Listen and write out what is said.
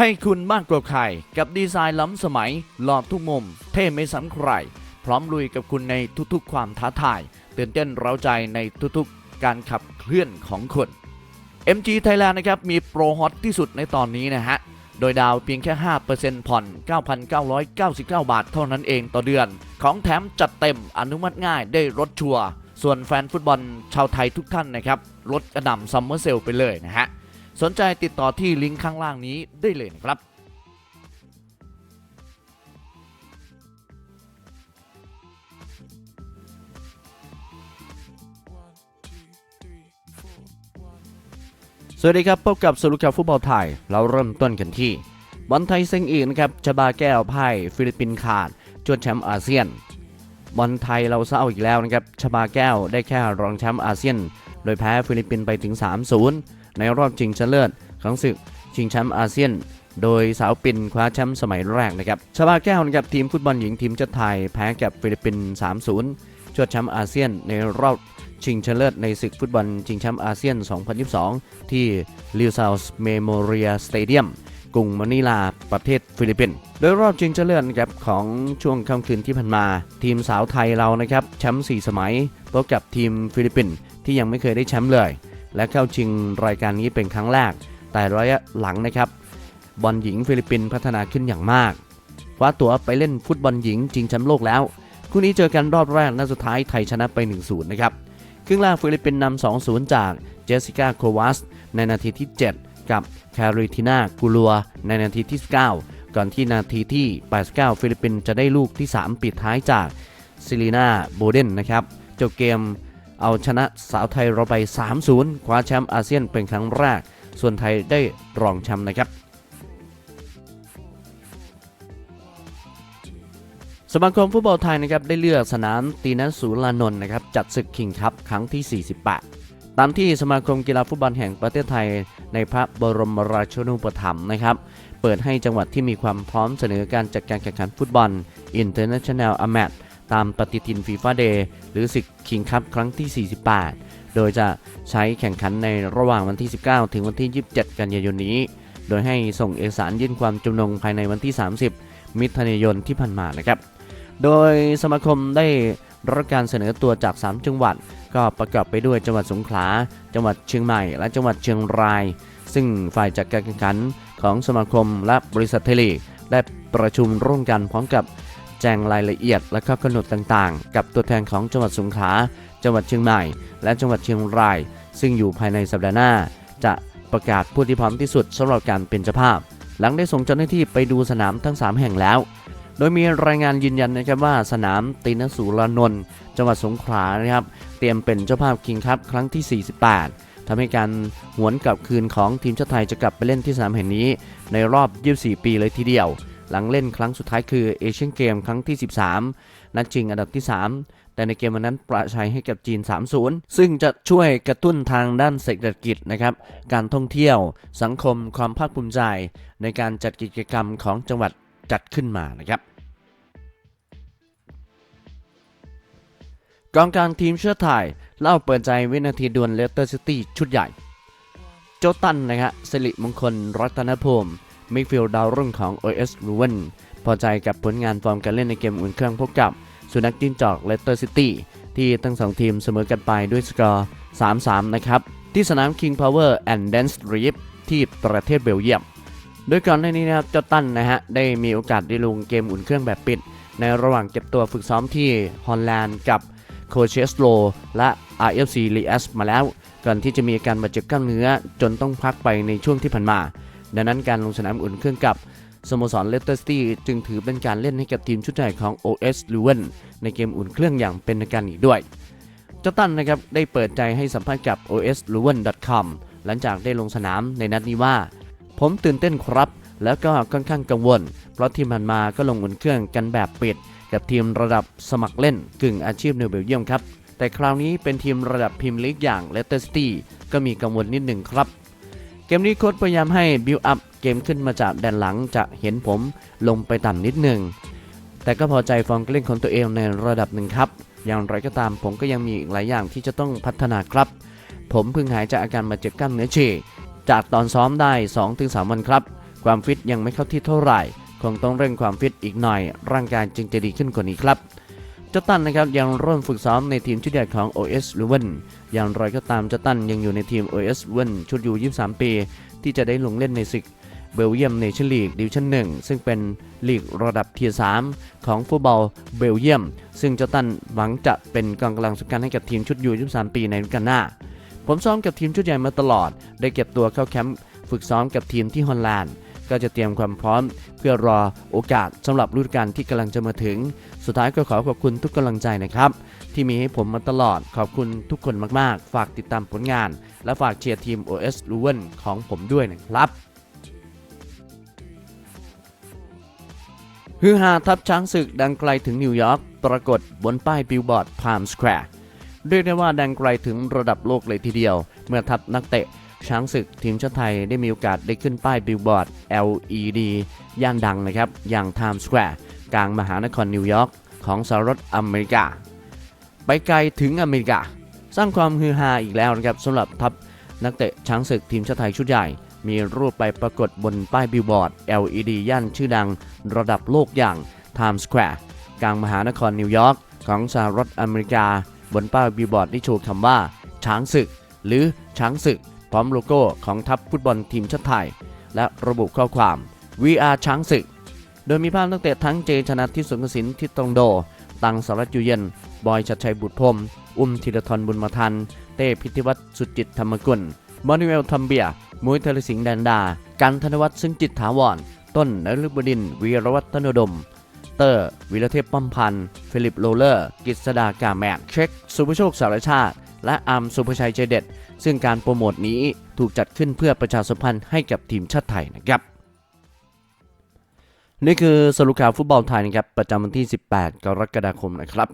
ให้คุณมากกว่าใครกับดีไซน์ล้ำสมัยหลอดทุกมุม เท่ไม่ซ้ำใคร พร้อมลุยกับคุณในทุกๆ ความท้าทายตื่นเต้นเร้าใจในทุกๆ การขับเคลื่อนของคุณ MG Thailand นะครับมีโปรฮอตที่สุดในตอนนี้นะฮะ โดยดาวเพียงแค่ 5%ผ่อน 9,999 บาทเท่านั้นเองต่อเดือน ของแถมจัดเต็มอนุมัติง่ายได้รถชัวร์ส่วนแฟนฟุตบอลชาวไทยทุกท่านนะครับลดกระหน่ำซัมเมอร์เซลไปเลยนะฮะ สนใจติดต่อที่ลิงก์ข้างล่างนี้ได้เลยนะครับสวัสดีครับ พบกับสรุปข่าวฟุตบอลไทย เราเริ่มต้นกันที่บอลไทยเซ็งอีกนะครับชบาแก้วพ่ายฟิลิปปินส์ขาดจวนแชมป์อาเซียนบอลไทยเราเศร้าอีกแล้วนะครับชบาแก้วได้แค่รองแชมป์อาเซียน โดยแพ้ฟิลิปปินส์ไปถึง 3-0 ในรอบชิงชนะเลิศของศึกชิงแชมป์อาเซียน โดยสาวปินคว้าแชมป์สมัยแรกนะครับชบาแก้วนะครับทีมฟุตบอลหญิงทีมชาติไทยแพ้กับฟิลิปปินส์3-0ชวดแชมป์อาเซียนในรอบชิงชนะเลิศในศึกฟุตบอลชิงแชมป์อาเซียน 2022 ที่ลิวซาวส์เมโมเรียสเตเดียมกรุงมะนิลาประเทศฟิลิปปินส์โดยรอบชิงชนะเลิศนะครับของช่วงค่ำคืนที่ผ่านมา ทีมสาวไทยเรานะครับแชมป์4สมัยพบกับทีมฟิลิปปินส์ที่ยังไม่เคยได้แชมป์เลย และเข้าชิงรายการนี้เป็นครั้งแรก แต่ระยะหลังนะครับบอลหญิงฟิลิปปินส์พัฒนาขึ้นอย่างมากคว้าตั๋วไปเล่นฟุตบอลหญิงชิงแชมป์โลกแล้วคู่นี้เจอกันรอบแรกนัดสุดท้ายไทยชนะไป 1-0 นะครับครึ่งแรกฟิลิปปินส์นำ2-0 จากเจสสิก้าโควัสในนาทีที่ 7 กับแคริตินากูลัวในนาทีที่9ก่อนที่นาทีที่ 89 ฟิลิปปินส์จะได้ลูกที่ 3 ปิดท้ายจากซิลีนาโบเดนนะครับจบเกม เอาชนะสาวไทยเราไป 3-0 คว้าแชมป์อาเซียนเป็นครั้งแรก ส่วนไทยได้รองแชมป์นะครับสมาคมฟุตบอลไทยนะครับได้เลือกสนามตีนัสูลานนท์นะครับจัดศึกคิงคัพครั้งที่ 48 ตามที่สมาคมกีฬาฟุตบอลแห่งประเทศไทย ในพระบรมราชูนูปถัมภ์นะครับ เปิดให้จังหวัดที่มีความพร้อมเสนอการจัดการแข่งขันฟุตบอล International a m a t ตามปฏิทินฟีฟ่าเดย์หรือศึกคิงคัพครั้งที่ 48 โดยจะใช้แข่งขันในระหว่างวันที่ 19 ถึงวันที่ 27 กันยายนนี้ โดยให้ส่งเอกสารยื่นความจำนงภายในวันที่ 30 มิถุนายนที่ผ่านมานะครับ โดยสมาคมได้รับการเสนอตัวจาก 3 จังหวัด ก็ประกอบไปด้วยจังหวัดสงขลา จังหวัดเชียงใหม่ และจังหวัดเชียงราย ซึ่งฝ่ายจัดการแข่งขันของสมาคมและบริษัทเทเลได้ประชุมร่วมกันพร้อมกับ แจ้งรายละเอียดและก็กำหนดต่างๆ กับตัวแทนของจังหวัดสงขลา จังหวัดเชียงใหม่ และจังหวัดเชียงราย ซึ่งอยู่ภายในสัปดาห์หน้า จะประกาศผู้ที่พร้อมที่สุดสำหรับการเป็นเจ้าภาพ หลังได้ส่งเจ้าหน้าที่ไปดูสนามทั้ง 3 แห่งแล้ว โดยมีรายงานยืนยันนะครับว่าสนามตีนสูรนนท์จังหวัดสงขลานะครับเตรียมเป็นเจ้าภาพคิงคัพครั้งที่ 48ทำให้การหวนกลับคืนของทีมชาติไทยจะกลับไปเล่นที่สนามแห่งนี้ ในรอบ 24 ปีเลยทีเดียว หลังเล่นครั้งสุดท้ายคือเอเชียนเกมครั้งที่ 13 นัดชิงอันดับที่ 3 แต่ในเกมวันนั้นประชัยให้กับจีน 3-0 ซึ่งจะช่วยกระตุ้นทางด้านเศรษฐกิจนะครับ การท่องเที่ยว สังคม ความภาคภูมิใจในการจัดกิจกรรมของจังหวัดจัดขึ้นมานะครับกองกลางทีมเชื้อไทยเล่าเปิดใจวินาทีดวลเลสเตอร์ซิตี้ชุดใหญ่ โจตันนะครับสิริมงคลรัตนภูมิ มิดฟิลด์ดาวรุ่งของ OS ลูเวนพอใจกับผลงานฟอร์มการเล่นในเกมอุ่นเครื่องพบกับ สุนัขจิ้งจอกเลสเตอร์ซิตี้ที่ทั้งสองทีมเสมอกันไปด้วยสกอร์ 3-3 นะครับ ที่สนาม King Power and Dance r e e ที่ประเทศเบลเยียม โดยก่อนหน้านี้นะครับเจ้าตั้นนะฮะ ได้มีโอกาสได้ลงเกมอุ่นเครื่องแบบปิด ในระหว่างเก็บตัวฝึกซ้อมที่ฮอลแลนด์กับโคเชสโลและ RFC l e s มาแล้ว ก่อนที่จะมีอาการบาดเจ็บกล้ามเนื้อจนต้องพักไปในช่วงที่ผ่านมา ดังนั้นการลงสนามอุ่นเครื่องกับสโมสรเลสเตอร์ซิตี้จึงถือเป็นการเล่นให้กับทีมชุดใหญ่ของ OS l u w e n ในเกมอุ่นเครื่องอย่างเป็นทางการอีกด้วยเจ้าตันนะครับได้เปิดใจให้สัมภาษณ์กับ osluwen.com หลังจากได้ลงสนามในนัดนี้ว่า ผมตื่นเต้นครับ แล้วก็ค่อนข้างกังวล เพราะทีมผ่านมาก็ลงอุ่นเครื่องกันแบบปิด กับทีมระดับสมัครเล่นกึ่งอาชีพในเบลเยียมครับ แต่คราวนี้เป็นทีมระดับพรีเมียร์ลีกอย่างเลสเตอร์ซิตี้ก็มีกังวลนิดหนึ่งครับ เกมนี้โค้ชพยายามให้บิวอัพเกมขึ้นมาจากแดนหลังจะเห็นผมลงไปต่ำนิดหนึ่ง แต่ก็พอใจฟอร์มการเล่นของตัวเองในระดับหนึ่งครับ อย่างไรก็ตามผมก็ยังมีอีกหลายอย่างที่จะต้องพัฒนาครับ ผมเพิ่งหายจากอาการบาดเจ็บกล้ามเนื้อฉีกจากตอนซ้อมได้ 2-3 วันครับ ความฟิตยังไม่เข้าที่เท่าไหร่ คงต้องเร่งความฟิตอีกหน่อย ร่างกายจึงจะดีขึ้นกว่านี้ครับ เจ้าตันนะครับยังริ่มฝึกซ้อมในทีมชุดใหญ่ของ OS ล u เวนอย่างไรก็ตามเจ้าตันยังอยู่ในทีม OS ล u เวนชุดอยู่23 ปี ที่จะได้ลงเล่นในศึกเบลเยียมเนชั่นลีกดิวชั่น1ซึ่งเป็นลีกระดับเทียร์3ของฟุตบอลเบลเยียม ซึ่งเจ้าตันหวังจะเป็นกองกำลังสำคัญให้กับทีมชุดอยู่23 ปีในฤดูกาลหน้า ผมซ้อมกับทีมชุดใหญ่มาตลอด ได้เก็บตัวเข้าแคมป์ฝึกซ้อมกับทีมที่ฮอลแลนด์ ก็จะเตรียมความพร้อม เพื่อรอโอกาสสำหรับฤดูกาลที่กำลังจะมาถึง สุดท้ายก็ขอขอบคุณทุกกำลังใจนะครับ ที่มีให้ผมมาตลอดขอบคุณทุกคนมากๆ ฝากติดตามผลงาน และฝากเชียร์ทีม OS l u w e n ของผมด้วยนะครับฮือฮาทัพช้างศึกดังไกลถึงนิวยอร์กปรากฏบนป้ายบิลบอร์ดพามสแควร์เรียกได้ว่าดังไกลถึงระดับโลกเลยทีเดียว เมื่อทัพนักเตะ ช้างศึกทีมชาติไทยได้มีโอกาสได้ขึ้นป้ายบิลบอร์ด LED ย่านดังนะครับ อย่าง Times Square กลางมหานครนิวยอร์กของสหรัฐอเมริกา ไปไกลถึงอเมริกา สร้างความฮือฮาอีกแล้วนะครับสำหรับทัพนักเตะช้างศึกทีมชาติไทยชุดใหญ่ มีรูปไปปรากฏบนป้ายบิลบอร์ด LED ย่านชื่อดังระดับโลกอย่าง Times Square กลางมหานครนิวยอร์กของสหรัฐอเมริกา บนป้ายบิลบอร์ดที่โชว์คำว่า ช้างศึก หรือช้างศึก พร้อมโลโก้ของทัพฟุตบอลทีมชาติไทย และระบุข้อความ We are ช้างศึก โดยมีภาพนักเตะทั้งเจชนะทิพย์สงกสินทิศตรงโด ตังสารัตยู่เย็น บอยชัดชัยบุตรพรมอุ้มธีรทรบุญมาทัน เต้พิธิวัตรสุจิตธรรมกุลมอนิเวลทัมเบีย มุ้ยเทลสิงห์แดนดา กันธนวัฒน์ซึ่งจิตถาวร ต้นนฤบดินทร์วีรวัฒนดม เตอร์ วิรเทพป้อมพันธ์ฟิลิปโรเลอร์ กิษดากาแมนเช็ค สุภโชคสารชาติ และอาร์มสุภชัยใจเด็ด ซึ่งการโปรโมทนี้ถูกจัดขึ้นเพื่อประชาสัมพันธ์ให้กับทีมชาติไทยนะครับ นี่คือสรุปข่าวฟุตบอลไทยนะครับประจำวันที่ 18 กรกฎาคมนะครับ